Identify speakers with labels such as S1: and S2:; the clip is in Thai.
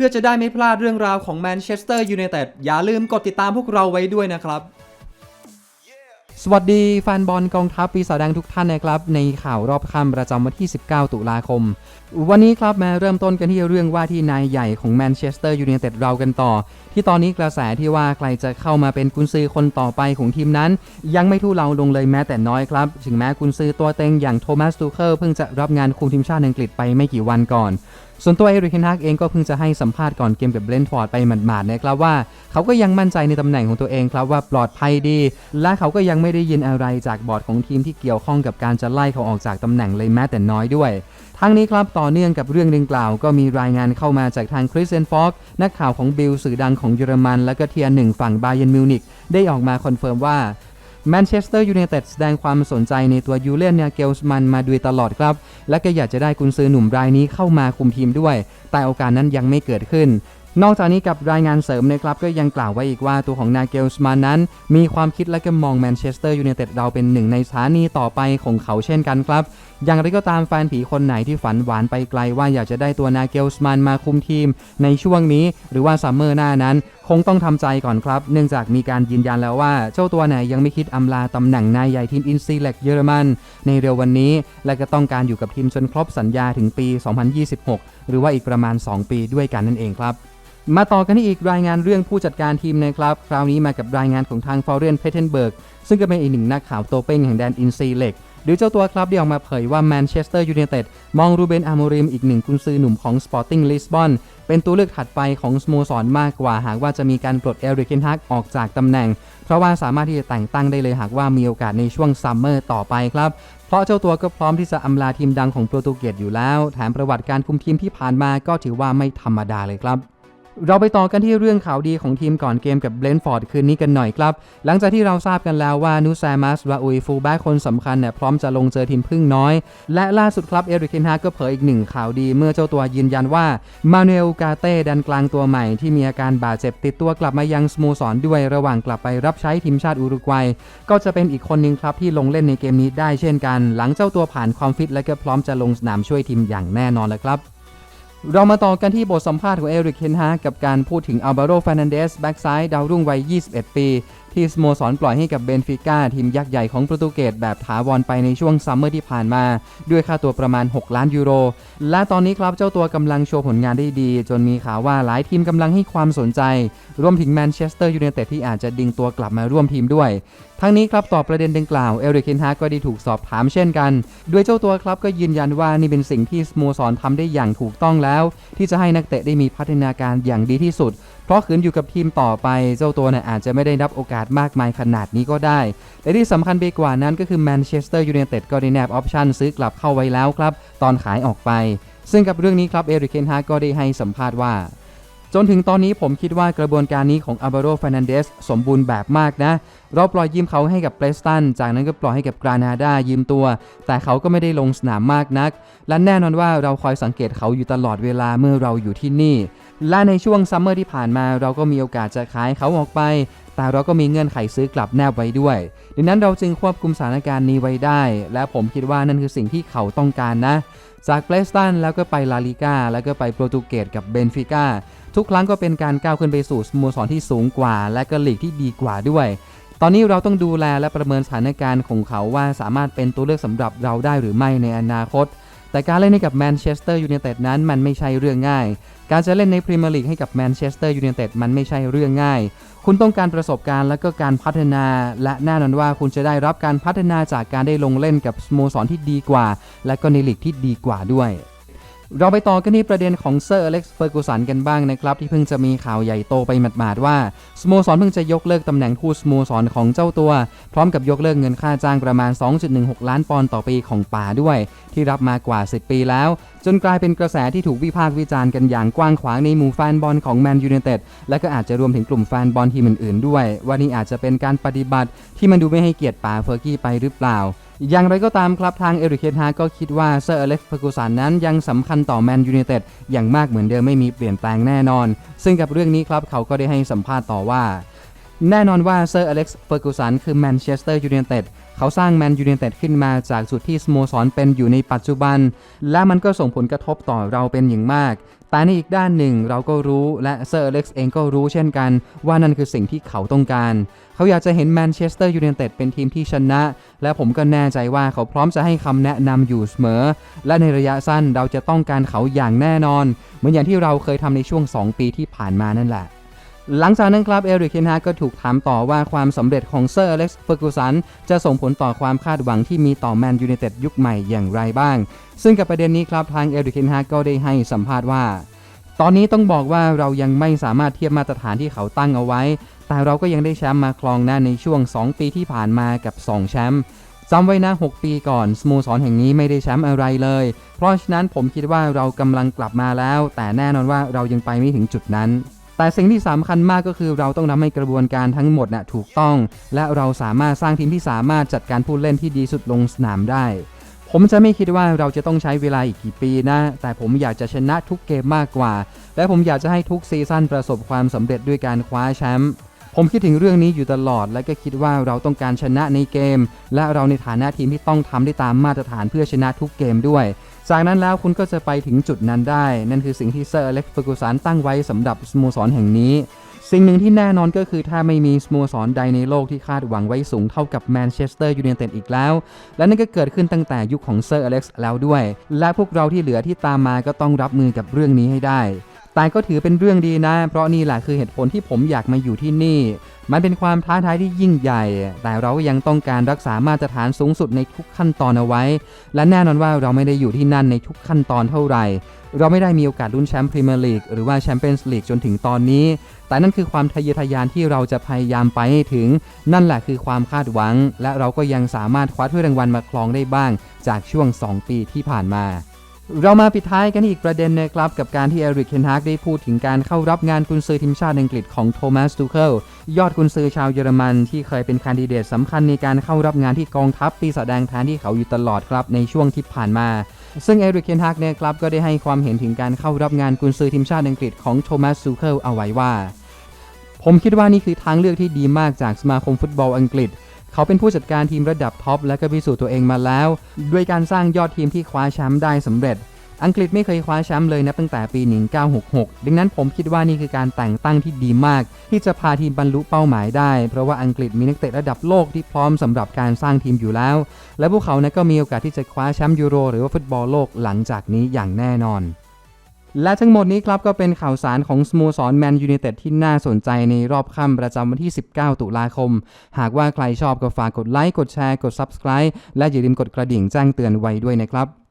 S1: พื่อจะได้ไม่พลาดเรื่องราวของแมนเชสเตอร์ยูไนเต็ดอย่าลืมกดติดตามพวกเราไว้ด้วยนะครับ สวัสดีแฟนบอลกองทัพปีศาจแดงทุกท่านนะครับ ในข่าวรอบค่ำประจำวันที่ 19 ตุลาคม วันนี้ครับมาเริ่มต้นกันที่เรื่องว่าที่นายใหญ่ของแมนเชสเตอร์ยูไนเต็ดเรากันต่อ ที่ตอนนี้กระแสที่ว่าใครจะเข้ามาเป็นกุนซือคนต่อไปของทีมนั้น ยังไม่ทุเลาลงเลยแม้แต่น้อยครับถึงแม้กุนซือตัวเต็งอย่างโทมัสตูเคิลเพิ่งจะรับงานคุมทีมชาติอังกฤษไปไม่กี่วันก่อน ส่วนตัวเอริกเฮนฮักเองก็เพิ่งจะให้สัมภาษณ์ก่อนเกมกับเบรนท์ฟอร์ดไปหมาดๆนะครับว่า เขาก็ยังมั่นใจในตำแหน่งของตัวเองครับว่าปลอดภัยดี และเขาก็ยังไม่ได้ยินอะไรจากบอร์ดของทีมที่เกี่ยวข้องกับการจะไล่เขาออกจากตำแหน่งเลยแม้แต่น้อยด้วยทั้งนี้ครับต่อเนื่องกับเรื่องดังกล่าวก็มีรายงานเข้ามาจากทางคริสเซนฟอกนักข่าวของบิลสื่อดังของเยอรมัน และก็เทียร์หนึ่งฝั่งบาเยนมิวนิกได้ออกมาคอนเฟิร์มว่า แมนเชสเตอร์ยูไนเต็ดแสดงความสนใจในตัวยูเลียนเนเกลส์มันมาโดยตลอดครับ และก็อยากจะได้กุนซือหนุ่มรายนี้เข้ามาคุมทีมด้วย แต่โอกาสนั้นยังไม่เกิดขึ้นนอกจากนี้กับรายงานเสริมนะครับก็ยังกล่าวไว้อีกว่าตัวของนาเกลส์มันนั้น มีความคิดและก็มองแมนเชสเตอร์ยูไนเต็ดเราเป็นหนึ่งในสถานีต่อไปของเขาเช่นกันครับอย่างไรก็ตามแฟนผีคนไหนที่ฝันหวานไปไกลว่าอยากจะได้ตัวนาเกลส์มันมาคุมทีม ในช่วงนี้หรือว่าซัมเมอร์หน้านั้น คงต้องทำใจก่อนครับ เนื่องจากมีการยืนยันแล้วว่า เจ้าตัวเนี่ยยังไม่คิดอำลาตำแหน่งนายใหญ่ทีมอินซีเล็กเยอรมัน ในเร็ววันนี้ และก็ต้องการอยู่กับทีมจนครบสัญญาถึงปี 2026 หรือว่าอีกประมาณ 2 ปีด้วยกันนั่นเองครับมาต่อกันที่อีกรายงานเรื่องผู้จัดการทีมนะครับ คราวนี้มากับรายงานของทางฟอร์เรนเพเทนเบิร์กซึ่งก็เป็นอีกหนึ่งนักข่าวโตวเป้งแห่งแดนอินซีเล็ก หรือเจ้าตัวครับได้ออกมาเผยว่าแมนเชสเตอร์ยูไนเต็ดมองรูเบนอาโมริมอีกหนึ่งกุนซือหนุ่มของ Sporting Lisbon เป็นตัวเลือกถัดไปของสโมสรมากกว่าหากว่าจะมีการปลดเอริกเคนฮักออกจากตำแหน่ง เพราะว่าสามารถที่จะแต่งตั้งได้เลยหากว่ามีโอกาสในช่วงซัมเมอร์ต่อไปครับเพราะเจ้าตัวก็พร้อมที่จะอำลาทีมดังของโปรตุเกสอยู่แล้ว แถมประวัติการคุมทีมที่ผ่านมาก็ถือว่าไม่ธรรมดาเลยครับ เราไปต่อกันที่เรื่องข่าวดีของทีมก่อนเกมกับเบรนฟอร์ดคืนนี้กันหน่อยครับ หลังจากที่เราทราบกันแล้วว่านูซามัสวาอุยฟูแบ็กคนสำคัญเนี่ยพร้อมจะลงเจอทีมพึ่งน้อย และล่าสุดครับเอริกเคนฮาก็เผยอีกหนึ่งข่าวดี เมื่อเจ้าตัวยืนยันว่ามาเนลกาเต้ดันกลางตัวใหม่ที่มีอาการบาดเจ็บติดตัวกลับมายังสโมสรด้วยระหว่างกลับไปรับใช้ทีมชาติอุรุกวัย ก็จะเป็นอีกคนหนึ่งครับที่ลงเล่นในเกมนี้ได้เช่นกัน หลังเจ้าตัวผ่านความฟิตและก็พร้อมจะลงสนามช่วยทีมอย่างแน่นอนแล้วครับ เรามาต่อกันที่บทสัมภาษณ์ของเอริกเฮนฮากับการพูดถึงอัลบาโรฟานันเดสแบ็กซ้ายดาวรุ่งวัย 21 ปีที่สโมสรปล่อยให้กับเบนฟิก้าทีมยักษ์ใหญ่ของโปรตุเกสแบบถาวรไปในช่วงซัมเมอร์ที่ผ่านมา ด้วยค่าตัวประมาณ 6 ล้านยูโร และตอนนี้ครับเจ้าตัวกำลังโชว์ผลงานได้ดี จนมีข่าวว่าหลายทีมกำลังให้ความสนใจ รวมถึงแมนเชสเตอร์ยูไนเต็ดที่อาจจะดึงตัวกลับมาร่วมทีมด้วย ทั้งนี้ครับตอบประเด็นดังกล่าวเอริกเคนฮาก็ได้ถูกสอบถามเช่นกันโดยเจ้าตัวครับก็ยืนยันว่านี่เป็นสิ่งที่สโมสรทำได้อย่างถูกต้องแล้ว ที่จะให้นักเตะได้มีพัฒนาการอย่างดีที่สุด เพราะขืนอยู่กับทีมต่อไปเจ้าตัวเนี่ยอาจจะไม่ได้รับโอกาสมากมายขนาดนี้ก็ได้แต่ที่สำคัญไปกว่านั้นก็คือแมนเชสเตอร์ยูไนเต็ดก็ได้แนบออปชั่นซื้อกลับเข้าไว้แล้วครับ ตอนขายออกไป ซึ่งกับเรื่องนี้ครับเอริกเคนฮาก็ได้ให้สัมภาษณ์ว่าจนถึงตอนนี้ผมคิดว่ากระบวนการนี้ของอัล a าโรฟ r นันเดสสมบูรณ์แบบมากนะ เราปล่อยยืมเขาให้กับเปรสตัน จากนั้นก็ปล่อยให้กับกรานาดายืมตัว แต่เขาก็ไม่ได้ลงสนามมากนัก และแน่นอนว่าเราคอยสังเกตเขาอยู่ตลอดเวลาเมื่อเราอยู่ที่นี่ และในช่วงซัมเมอร์ที่ผ่านมาเราก็มีโอกาสจะขายเขาออกไป แต่เราก็มีเงื่อนไขซื้อกลับแนบไว้ด้วย ดังนั้นเราจึงควบคุมสถานการณ์นี้ไว้ได้ และผมคิดว่านั่นคือสิ่งที่เขาต้องการนะ จากเปสตันแล้วก็ไปลาลิก้าแล้วก็ไปโปรตุเกสกับเบนฟิก้าทุกครั้งก็เป็นการก้าวขึ้นไปสู่สโมสรที่สูงกว่า และก็ลีกที่ดีกว่าด้วยตอนนี้เราต้องดูแลและประเมินสถานการณ์ของเขาว่าสามารถเป็นตัวเลือกสำหรับเราได้หรือไม่ในอนาคต แต่การเล่นให้กับแมนเชสเตอร์ยูไนเต็ดนั้นมันไม่ใช่เรื่องง่าย การจะเล่นในพรีเมียร์ลีกให้กับแมนเชสเตอร์ยูไนเต็ดมันไม่ใช่เรื่องง่าย คุณต้องการประสบการณ์และก็การพัฒนา และแน่นอนว่าคุณจะได้รับการพัฒนาจากการได้ลงเล่นกับสโมสรที่ดีกว่า และก็ในลีกที่ดีกว่าด้วย เราไปต่อกันที่ประเด็นของเซอร์อเล็กซ์เฟอร์กูสันกันบ้างนะครับ ที่เพิ่งจะมีข่าวใหญ่โตไปหมาดๆว่าสโมสรเพิ่งจะยกเลิกตำแหน่งทูตสโมสรของเจ้าตัว พร้อมกับยกเลิกเงินค่าจ้างประมาณ 2.16 ล้านปอนด์ต่อปีของป่าด้วย ที่รับมากว่า 10 ปีแล้ว จนกลายเป็นกระแสที่ถูกวิพากษ์วิจารณ์กันอย่างกว้างขวางในหมู่แฟนบอลของแมนยูไนเต็ดและก็อาจจะรวมถึงกลุ่มแฟนบอลทีมอื่นๆด้วย ว่านี่อาจจะเป็นการปฏิบัติที่มันดูไม่ให้เกียรติป่าเฟอร์กี้ไปหรือเปล่า อย่างไรก็ตามครับทางเอริกเคนฮาก็คิดว่าเซอร์อเล็กซ์เฟอร์กูสันนั้นยังสำคัญต่อแมนยูไนเต็ดอย่างมากเหมือนเดิมไม่มีเปลี่ยนแปลงแน่นอน ซึ่งกับเรื่องนี้ครับเขาก็ได้ให้สัมภาษณ์ต่อว่า แน่นอนว่าเซอร์อเล็กซ์เฟอร์กูสันคือแมนเชสเตอร์ยูไนเต็ด เขาสร้างแมนยู i นเต็ดขึ้นมาจากจุดที่สโมสรเป็นอยู่ในปัจจุบัน และมันก็ส่งผลกระทบต่อเราเป็นอย่างมาก แต่ในอีกด้านหนึ่งเราก็รู้และเซอร์อเล็กซ์เองก็รู้เช่นกัน ว่านั่นคือสิ่งที่เขาต้องการ เขาอยากจะเห็นแมนเชสเตอร์ยูไนเต็ดเป็นทีมที่ชนะ และผมก็แน่ใจว่าเขาพร้อมจะให้คำแนะนำอยู่เสมอ และในระยะสั้นเราจะต้องการเขาอย่างแน่นอน เหมือนอย่างที่เราเคยทำในช่วง 2 ปีที่ผ่านมานั่นแหละ หลังจากนั้นครับเอริกเคนฮาก็ถูกถามต่อว่าความสำเร็จของเซอร์อเล็กซ์เฟอร์กูสันจะส่งผลต่อความคาดหวังที่มีต่อแมนยูไนเต็ดยุคใหม่อย่างไรบ้าง ซึ่งกับประเด็นนี้ครับทางเอริกเคนฮากก็ได้ให้สัมภาษณ์ว่า ตอนนี้ต้องบอกว่าเรายังไม่สามารถเทียบมาตรฐานที่เขาตั้งเอาไว้ แต่เราก็ยังได้แชมป์มาครองหน้าในช่วง 2 ปีที่ผ่านมากับ 2 แชมป์จำไว้นะ 6 ปีก่อนสโมสรแห่งนี้ไม่ได้แชมป์อะไรเลย เพราะฉะนั้นผมคิดว่าเรากำลังกลับมาแล้ว แต่แน่นอนว่าเรายังไปไม่ถึงจุดนั้น แต่สิ่งที่สำคัญมากก็คือเราต้องทำให้กระบวนการทั้งหมดนะ่ะถูกต้อง และเราสามารถสร้างทีมที่สามารถจัดการผู้เล่นที่ดีสุดลงสนามได้ ผมจะไม่คิดว่าเราจะต้องใช้เวลาอีกกี่ปีนะ แต่ผมอยากจะชนะทุกเกมมากกว่า และผมอยากจะให้ทุกซีซั่นประสบความสำเร็จด้วยการคว้าแชมป์ผมคิดถึงเรื่องนี้อยู่ตลอด และก็คิดว่าเราต้องการชนะในเกม และเราในฐานะทีมที่ต้องทำได้ตามมาตรฐานเพื่อชนะทุกเกมด้วย จากนั้นแล้วคุณก็จะไปถึงจุดนั้นได้ นั่นคือสิ่งที่เซอร์อเล็กซ์เฟอร์กูสันตั้งไว้สำหรับสโมสรแห่งนี้ สิ่งหนึ่งที่แน่นอนก็คือถ้าไม่มีสโมสรใดในโลกที่คาดหวังไว้สูงเท่ากับแมนเชสเตอร์ยูไนเต็ดอีกแล้ว และนั่นก็เกิดขึ้นตั้งแต่ยุคของเซอร์อเล็กซ์แล้วด้วย และพวกเราที่เหลือที่ตามมาก็ต้องรับมือกับเรื่องนี้ให้ได้ แต่ก็ถือเป็นเรื่องดีนะ เพราะนี่แหละคือเหตุผลที่ผมอยากมาอยู่ที่นี่ มันเป็นความท้าทายที่ยิ่งใหญ่ แต่เราก็ยังต้องการรักษามาตรฐานสูงสุดในทุกขั้นตอนเอาไว้ และแน่นอนว่าเราไม่ได้อยู่ที่นั่นในทุกขั้นตอนเท่าไหร่ เราไม่ได้มีโอกาสลุ้นแชมป์พรีเมียร์ลีกหรือว่าแชมเปี้ยนส์ลีกจนถึงตอนนี้ แต่นั่นคือความทะเยอทะยานที่เราจะพยายามไปให้ถึง นั่นแหละคือความคาดหวัง และเราก็ยังสามารถคว้าถ้วยรางวัลมาครองได้บ้าง จากช่วง 2 ปีที่ผ่านมา เรามาปิดท้ายกันอีกประเด็นนะครับกับการที่เอริกเคนฮากได้พูดถึงการเข้ารับงานกุนซือทีมชาติอังกฤษของโทมัสตูเคิลยอดกุนซือชาวเยอรมันที่เคยเป็นคนดิเดตสำคัญในการเข้ารับงานที่กองทัพปีศาจแดงแทนที่เขาอยู่ตลอดครับในช่วงที่ผ่านมา ซึ่งเอริกเคนฮากเนี่ยครับก็ได้ให้ความเห็นถึงการเข้ารับงานกุนซือทีมชาติอังกฤษของโทมัสตูเคิลเอาไว้ว่า ผมคิดว่านี่คือทางเลือกที่ดีมากจากสมาคมฟุตบอลอังกฤษ เขาเป็นผู้จัดการทีมระดับท็อปและก็พิสูจน์ตัวเองมาแล้ว ด้วยการสร้างยอดทีมที่คว้าแชมป์ได้สำเร็จ อังกฤษไม่เคยคว้าแชมป์เลยนับตั้งแต่ปี 1966 ดังนั้นผมคิดว่านี่คือการแต่งตั้งที่ดีมาก ที่จะพาทีมบรรลุเป้าหมายได้ เพราะว่าอังกฤษมีนักเตะระดับโลกที่พร้อมสำหรับการสร้างทีมอยู่แล้ว และพวกเขานะก็มีโอกาสที่จะคว้าแชมป์ยูโรหรือว่าฟุตบอลโลกหลังจากนี้อย่างแน่นอน และทั้งหมดนี้ครับก็เป็นข่าวสารของสโมสรแมนยูเนเต็ดที่น่าสนใจในรอบค่ำประจำวันที่ 19 ตุลาคม หากว่าใครชอบก็ฝากกดไลค์ กดแชร์ กด Subscribe และอย่าลืมกดกระดิ่งแจ้งเตือนไว้ด้วยนะครับ